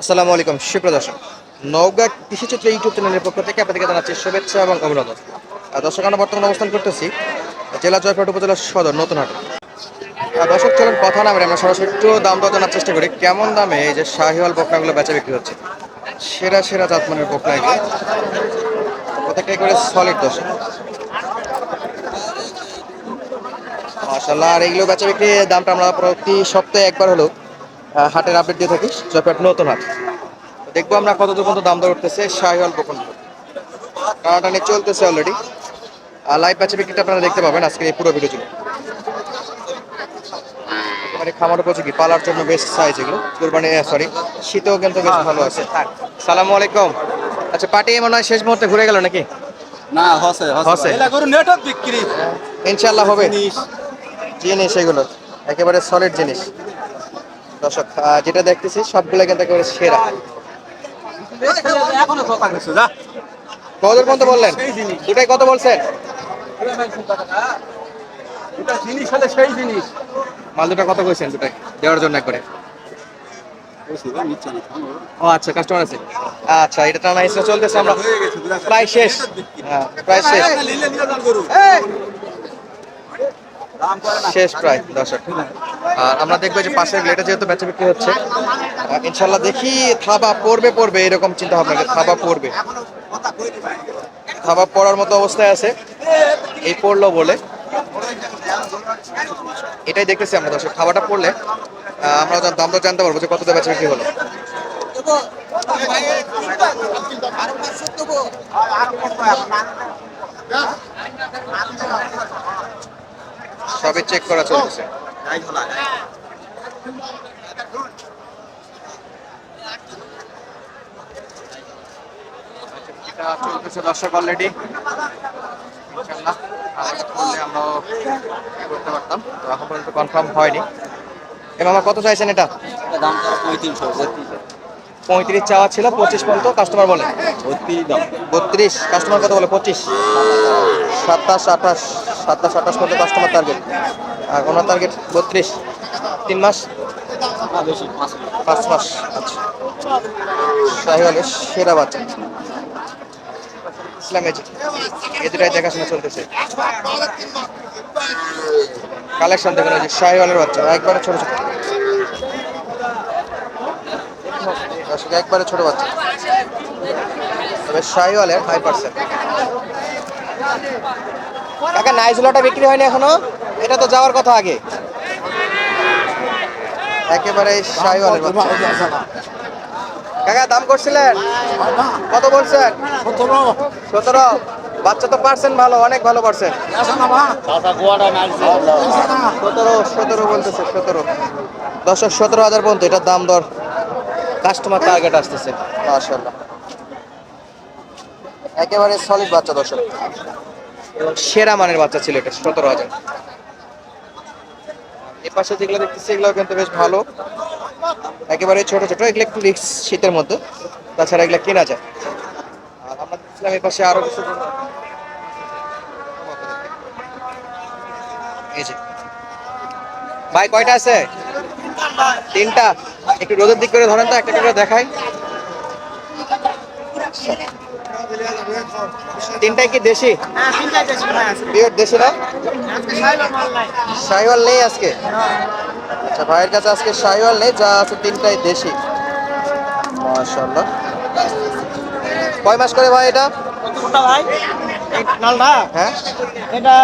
আসসালামু আলাইকুম, সুপ্রিয় দর্শক। নওগাঁ কৃষিচিত্র ইউটিউব চ্যানেলের পক্ষ থেকে আপনাদেরকে জানাচ্ছি শুভেচ্ছা এবং অভিনন্দন। দর্শক, আমরা বর্তমানে অবস্থান করতেছি জেলা জয়পুরহাট উপজেলার সদর, নতুন হাট। আর দর্শক, চলেন কথা না বলে আমরা সরাসরি একটু দাম দর জানার চেষ্টা করি। কেমন দামে এই যে শাহিওয়াল বকনাগুলো বেচা বিক্রি হচ্ছে? সেরা সেরা জাতমানের বকনা এগুলো। প্রত্যেকটাই করে সলিড দর্শক। মাশাল্লাহ আর এগুলো বেচা বিক্রি দামটা আমরা প্রতি সপ্তাহে একবার হলেও হাটের আপডেট দিয়ে থাকি জয়পুরহাট নতুন হাট। দেখব আমরা কত পর্যন্ত দাম দর উঠতেছে শাহিওয়াল বকন টানাটানি চলতেছে অলরেডি আর লাইভ বেচা বিক্রিটা আপনারা দেখতে পাবেন আজকে এই পুরো ভিডিও জুড়ে। মানে খামার উপযোগী পালার জন্য বেশ সাইজ এগুলো। কোরবানি সরি শীতেও কিন্তু বেশ ভালো আছে। সালামু আলাইকুম। আচ্ছা পার্টি মনে হয় শেষ মুহূর্তে ঘুরে গেল নাকি? না হসে হসে। হসে। এটা গরু নেটওয়ার্ক বিক্রি। ইনশাল্লাহ হবে। জিনিস। জিনিস এগুলো। একেবারে সলিড জিনিস। দর্শক যেটা দেখতেছি সবগুলো কিন্তু একেবারে সেরা। কত পর্যন্ত বললেন? দুটাই কত বলছেন? মাল দুটা কত কইছেন দুটাই? দেওয়ার জন্য একবারে। ও আচ্ছা কাস্টমার আছে। আচ্ছা এটা টানা হিসেবে চলতেছে আমরা প্রায় শেষ। হ্যাঁ প্রায় শেষ। করে না শেষ প্রায় দর্শক। আর আমরা দেখব যে পাশের গ্লেটে যেহেতু বেচা বিক্রি হচ্ছে। ইনশাল্লাহ দেখি থাবা পড়বে পড়বে, এরকম চিন্তা ভাবনা থাবা পড়বে। থাবা পড়ার মতো অবস্থায় আছে। এই পড়ল বলে। এটাই দেখতেছি আমরা দর্শক খাবারটা পড়লে আমরা দাম দর জানতে পারব যে কতটা বেচা বিক্রি হলো। সবই চেক করা চলছে। এটা চলতেছে দর্শক অলরেডি ইনশাল্লাহ আর করলে আমরাও করতে পারতাম। তো এখন পর্যন্ত কনফার্ম হয়নি। এ মামা কত চাইছেন এটা? দাম পঁয়ত্রিশশো। পঁয়ত্রিশ চাওয়া ছিল পঁচিশ পর্যন্ত কাস্টমার বলে। দাম। বত্রিশ কাস্টমার কত বলে? পঁচিশ। সাতাশ আঠাশ সাতাশ আঠাশ পর্যন্ত কাস্টমার টার্গেট আর ওনার টার্গেট বত্রিশ। তিন মাস? পাঁচ মাস। আচ্ছা। শাহিওয়ালের সেরা বাচ্চা। ইসলাম এ দুটাই দেখাশোনা চলতেছে। কালেকশন দেখুন শাহিওয়ালের বাচ্চা। একবারে ছোট ছোট। দর্শক একবারে ছোট বাচ্চা। তবে শাহিওয়ালের হাই পার্সেন্ট কাকা নাইজুলাটা বিক্রি হয়নি এখনও? এটা তো যাওয়ার কথা আগে। একেবারে শাহিওয়ালের বাচ্চা। কাকা দাম করছিলেন? কত বলছেন? সতেরো। বাচ্চা তো পারছেন ভালো অনেক ভালো পারছেন সতেরো সতেরো বলতেছে সতেরো। দশক সতেরো হাজার পর্যন্ত এটার দাম দর। কাস্টমার টার্গেট আসতেছে। মাশাল্লাহ একেবারে সলিড বাচ্চা দর্শক। এবং সেরা মানের বাচ্চা ছিল এটা সতেরো হাজার। এ পাশে যেগুলো দেখতেছি এগুলো কিন্তু বেশ ভালো। একেবারে ছোট ছোট এগুলো একটু রিক্স শীতের মধ্যে তাছাড়া এগুলো কেনা যায়। আর আমরা দেখছিলাম এই পাশে আরও কিছু এই যে। ভাই কয়টা আছে? তিনটা। একটু রোদের দিক করে ধরেন তো একটা করে দেখাই। তিনটাই কি দেশি? পিওর দেশি না? শাহিওয়াল নেই আজকে? আচ্ছা ভাইয়ের কাছে আজকে শাহিওয়াল নেই যা আছে তিনটাই দেশি। মাশাআল্লাহ। কয় মাস করে ভাই এটা? ভাই? হ্যাঁ? এটা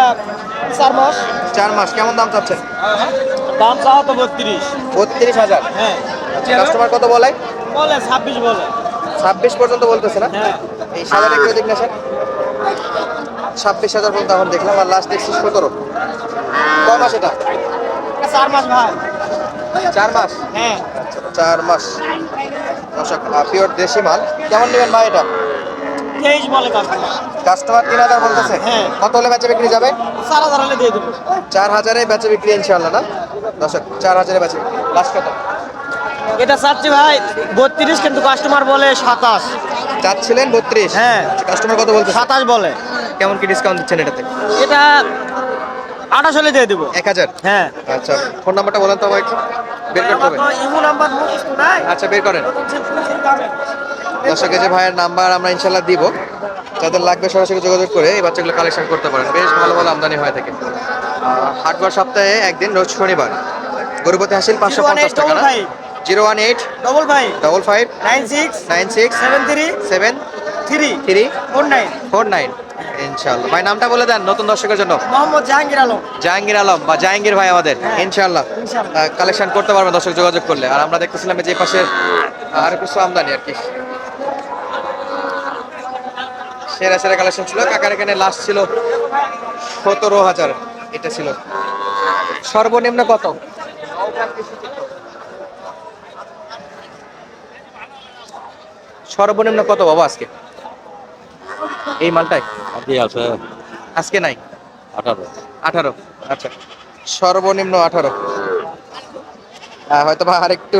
চার মাস। চার মাস কেমন দাম চাচ্ছেন? দাম চাওয়া তো বত্রিশ। বত্রিশ হাজার। হ্যাঁ। কাস্টমার কত বলে? বলে ছাব্বিশ বলে। ছাব্বিশ পর্যন্ত বলতেছে না? হ্যাঁ। এই সাদাটা কেউ দেখ না স্যার ছাব্বিশ হাজার পর্যন্ত এখন দেখলাম আর লাস্ট দেখছি সতেরো। কয় মাস এটা? চার মাস ভাই। চার মাস? হ্যাঁ। চার মাস। দর্শক পিওর দেশি মাল। কেমন নেবেন ভাই এটা? তেইশ বলে কাস্টমার কাস্টমার তিন হাজার বলতেছে? হ্যাঁ। কত হলে বেচে বিক্রি যাবে? চার হাজার হলে দিয়ে দেবো। চার হাজারে বেচে বিক্রি ইনশাল্লাহ না? দর্শক চার হাজারে বেচে লাস্ট কত? এটা চাচ্ছি ভাই বত্রিশ কিন্তু কাস্টমার বলে সাতাশ। চাচ্ছিলেন বত্রিশ? হ্যাঁ। কাস্টমার কত বলতে সাতাশ বলে। কেমন কি ডিসকাউন্ট দিচ্ছেন এটাতে? এটা আঠাশ হলে দিয়ে দেবো। এক হাজার? হ্যাঁ। আচ্ছা ফোন নাম্বারটা বলেন তো একটু। বের করতে হবে। ইমো নাম্বার আচ্ছা বের করেন। দর্শক যে ভাইয়ের নাম্বার আমরা ইনশাল্লাহ দিব। যাদের লাগবে সরাসরি যোগাযোগ করে এই বাচ্চাগুলো কালেকশন করতে পারেন। বেশ ভালো ভালো আমদানি হয়ে থাকে হাটবার সপ্তাহে একদিন রোজ শনিবার। গরুপতি হাসিল পাঁচশো পঞ্চাশ টাকা zero one eight double five double five nine six nine six seven three seven three three four nine four nine ইনশাল্লাহ ভাই নামটা বলে দেন নতুন দর্শকের জন্য। মোহাম্মদ জাহাঙ্গীর আলম। জাহাঙ্গীর আলম বা জাহাঙ্গীর ভাই আমাদের। হ্যাঁ। ইনশাল্লাহ ইনশাআল্লাহ। কালেকশন করতে পারবেন দর্শক যোগাযোগ করলে। আর আমরা দেখতেছিলাম যে পাশে আর কিছু আমদানি আর কি। সেরা সেরা কালেকশন ছিল। কাকার এখানে লাস্ট ছিল সতেরো হাজার। এটা ছিল। সর্বনিম্ন কত? সর্বনিম্ন কত বাবা আজকে? এই মালটাই আছে আজকে নাই? আঠারো। আঠারো। আচ্ছা। সর্বনিম্ন আঠারো। হয়তো বা আরেকটু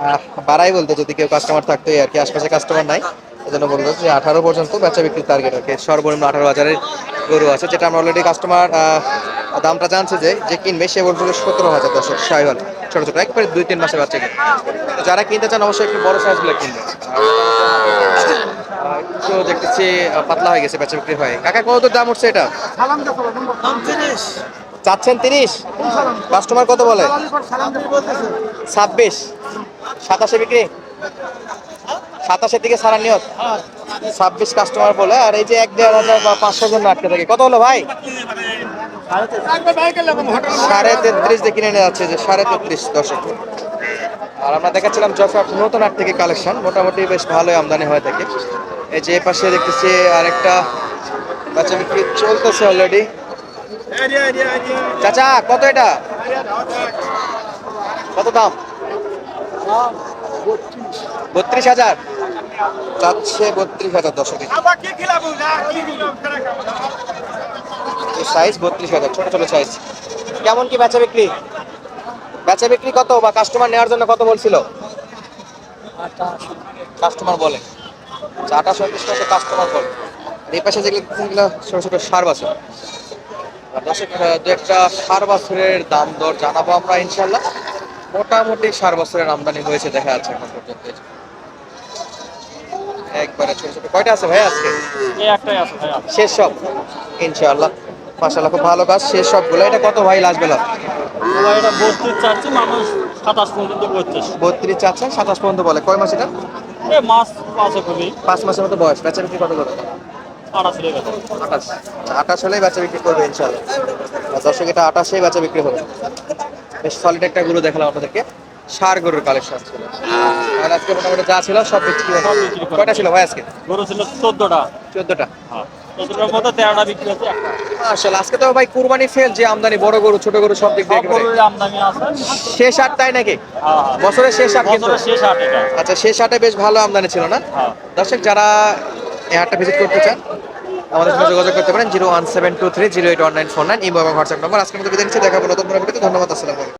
আহ, বাড়াই বলতো যদি কেউ কাস্টমার থাকতো আর কি। আশপাশে কাস্টমার নাই। এই জন্য বলতো যে আঠারো পর্যন্ত বেচা বিক্রির টার্গেট আর কি। সর্বনিম্ন আঠারো হাজারের গরু আছে যেটা আমরা অলরেডি কাস্টমার দামটা জানছে যে যে কিনবে সে বলছিল সতেরো হাজার দশক সাইওয়াল। ছোট ছোট, একবারে দুই, তিন মাসের বাচ্চাকে। যারা কিনতে চান, অবশ্যই একটু বড় সাইজগুলো কিনবে আর একটু দেখতেছি পাতলা হয়ে গেছে, বেচা বিক্রি হয়। কাকা, কত দাম উঠছে এটা? চাচ্ছেন তিরিশ? কাস্টমার কত বলে? ছাব্বিশ। সাতাশে বিক্রি? সাতাশের দিকে সারা নিয়ত? ছাব্বিশ কাস্টমার বলে, আর এই যে এক, দেড় হাজার বা পাঁচশো জন আটকে থাকে। কত হলো ভাই? সাড়ে তেত্রিশ দিয়ে কিনে নিয়ে যাচ্ছে যে সাড়ে তেত্রিশ দশক। আর আমরা দেখাচ্ছিলাম যশোর নতুন হাট থেকে কালেকশন, মোটামুটি বেশ ভালোই আমদানি হয়ে থাকে। এই যে পাশে দেখতেছি আরেকটা বাচ্চা বিক্রি চলতেছে অলরেডি চাচা, কত এটা? কত দাম? বত্রিশ হাজার। চাচ্ছে বত্রিশ হাজার দশকে। সাইজ বত্রিশ হাজার ছোট ছোট সাইজ কেমন কি বেচা বিক্রি? বেচা বিক্রি কত বা কাস্টমার নেওয়ার জন্য কত বলছিল? কাস্টমার বলে। আচ্ছা, আঠাশ উনত্রিশ টাকা কাস্টমার বলে। এই পাশে যেগুলো যেগুলো ছোট ছোট সার বাছর। দু একটা সার বছরের দাম দর জানাব আমরা ইনশাল্লাহ মোটামুটি সার বছরের আমদানি হয়েছে দেখা যাচ্ছে এখন পর্যন্ত। একবারে ছোট ছোট। কয়টা আছে ভাই আজকে? একটাই আছে ভাইয়া শেষ সব। ইনশাআল্লাহ। মাশাআল্লাহ খুব ভালো কাজ। শেষ সবগুলো। এটা কত ভাই লাস্ট বেলা এটা বত্রিশ চাচ্ছে মানুষ সাতাশ পর্যন্ত করতেছে বত্রিশ চাচ্ছেন সাতাশ পর্যন্ত বলে। কয় মাস এটা? এ মাছ আছে খুবই পাঁচ মাসের মতো বয়স। বেচা বিক্রি কত করে? আড়াশ রেখে আঠাশ। আঠাশ হলেই বেচা বিক্রি করবে ইনশাআল্লাহ। আর দর্শক এটা আঠাশেই বেচা বিক্রি হবে। বেশ সলিড একটা গরু দেখালাম আপনাদেরকে। সার গরুর কালেকশন ছিল। আর আজকে মোটামুটি যা ছিল সব বিক্রি কয়টা ছিল ভাই আজকে? গরু ছিল চোদ্দটা। চোদ্দটা। হ্যাঁ। চোদ্দটার মধ্যে তেরোটা বিক্রি হচ্ছে আসলে আজকে তো ভাই কুরবানি ফেল যে আমদানি বড় গরু ছোট গরু সব দিক দিয়ে আমদানি আছে। শেষ আট তাই নাকি? হ্যাঁ। হ্যাঁ বছরের শেষ আট কিন্তু। শেষ এটা। আচ্ছা শেষ বেশ ভালো আমদানি ছিল না? হ্যাঁ। দর্শক যারা এই হাটটা ভিজিট করতে চান আমাদের সঙ্গে যোগাযোগ করতে পারেন zero one seven two three zero eight one nine four nine IMO এবং হোয়াটসঅ্যাপ নম্বর। আজকের মতো বিদায় নিচ্ছি দেখাবো নতুন কোনো ভিডিওতে। ধন্যবাদ আসসালামু